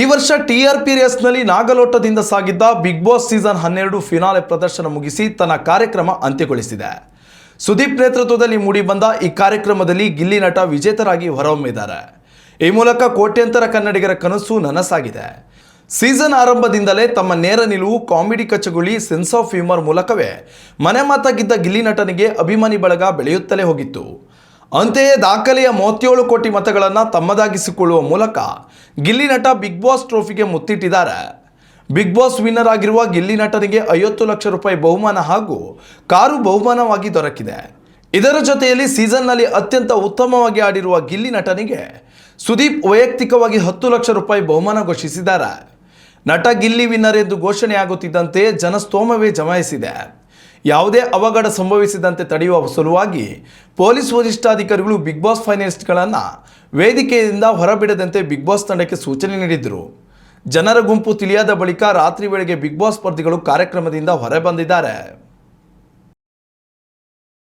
ಈ ವರ್ಷ ಟಿಆರ್ಪಿ ರೇಸ್ನಲ್ಲಿ ನಾಗಲೋಟದಿಂದ ಸಾಗಿದ್ದ ಬಿಗ್ ಬಾಸ್ ಸೀಸನ್ ಹನ್ನೆರಡು ಫಿನಾಲೆ ಪ್ರದರ್ಶನ ಮುಗಿಸಿ ತನ್ನ ಕಾರ್ಯಕ್ರಮ ಅಂತ್ಯಗೊಳಿಸಿದೆ. ಸುದೀಪ್ ನೇತೃತ್ವದಲ್ಲಿ ಮೂಡಿಬಂದ ಈ ಕಾರ್ಯಕ್ರಮದಲ್ಲಿ ಗಿಲ್ಲಿ ನಟ ವಿಜೇತರಾಗಿ ಹೊರಹೊಮ್ಮಿದ್ದಾರೆ. ಈ ಮೂಲಕ ಕೋಟ್ಯಂತರ ಕನ್ನಡಿಗರ ಕನಸು ನನಸಾಗಿದೆ. ಸೀಸನ್ ಆರಂಭದಿಂದಲೇ ತಮ್ಮ ನೇರ ನಿಲುವು ಕಾಮಿಡಿ ಕಚಗುಳಿ ಸೆನ್ಸ್ ಆಫ್ ಹ್ಯೂಮರ್ ಮೂಲಕವೇ ಮನೆ ಮಾತಾಗಿದ್ದ ಗಿಲ್ಲಿ ನಟನಿಗೆ ಅಭಿಮಾನಿ ಬಳಗ ಬೆಳೆಯುತ್ತಲೇ ಹೋಗಿತ್ತು. ಅಂತೆಯೇ ದಾಖಲೆಯ ಮೂವತ್ತೇಳು ಕೋಟಿ ಮತಗಳನ್ನು ತಮ್ಮದಾಗಿಸಿಕೊಳ್ಳುವ ಮೂಲಕ ಗಿಲ್ಲಿ ನಟ ಬಿಗ್ ಬಾಸ್ ಟ್ರೋಫಿಗೆ ಮುತ್ತಿಟ್ಟಿದ್ದಾರೆ. ಬಿಗ್ ಬಾಸ್ ವಿನ್ನರ್ ಆಗಿರುವ ಗಿಲ್ಲಿ ನಟನಿಗೆ ಐವತ್ತು ಲಕ್ಷ ರೂಪಾಯಿ ಬಹುಮಾನ ಹಾಗೂ ಕಾರು ಬಹುಮಾನವಾಗಿ ದೊರಕಿದೆ. ಇದರ ಜೊತೆಯಲ್ಲಿ ಸೀಸನ್ನಲ್ಲಿ ಅತ್ಯಂತ ಉತ್ತಮವಾಗಿ ಆಡಿರುವ ಗಿಲ್ಲಿ ನಟನಿಗೆ ಸುದೀಪ್ ವೈಯಕ್ತಿಕವಾಗಿ ಹತ್ತು ಲಕ್ಷ ರೂಪಾಯಿ ಬಹುಮಾನ ಘೋಷಿಸಿದ್ದಾರೆ. ನಟ ಗಿಲ್ಲಿ ವಿನ್ನರ್ ಎಂದು ಘೋಷಣೆಯಾಗುತ್ತಿದ್ದಂತೆ ಜನಸ್ತೋಮವೇ ಜಮಾಯಿಸಿದೆ. ಯಾವುದೇ ಅವಘಡ ಸಂಭವಿಸಿದಂತೆ ತಡೆಯುವ ಸಲುವಾಗಿ ಪೊಲೀಸ್ ವರಿಷ್ಠಾಧಿಕಾರಿಗಳು ಬಿಗ್ ಬಾಸ್ ಫೈನಲಿಸ್ಟ್ಗಳನ್ನು ವೇದಿಕೆಯಿಂದ ಹೊರಬಿಡದಂತೆ ಬಿಗ್ ಬಾಸ್ ತಂಡಕ್ಕೆ ಸೂಚನೆ ನೀಡಿದರು. ಜನರ ಗುಂಪು ತಿಳಿಯಾದ ಬಳಿಕ ರಾತ್ರಿ ವೇಳೆಗೆ ಬಿಗ್ ಬಾಸ್ ಸ್ಪರ್ಧಿಗಳು ಕಾರ್ಯಕ್ರಮದಿಂದ ಹೊರಬಂದಿದ್ದಾರೆ.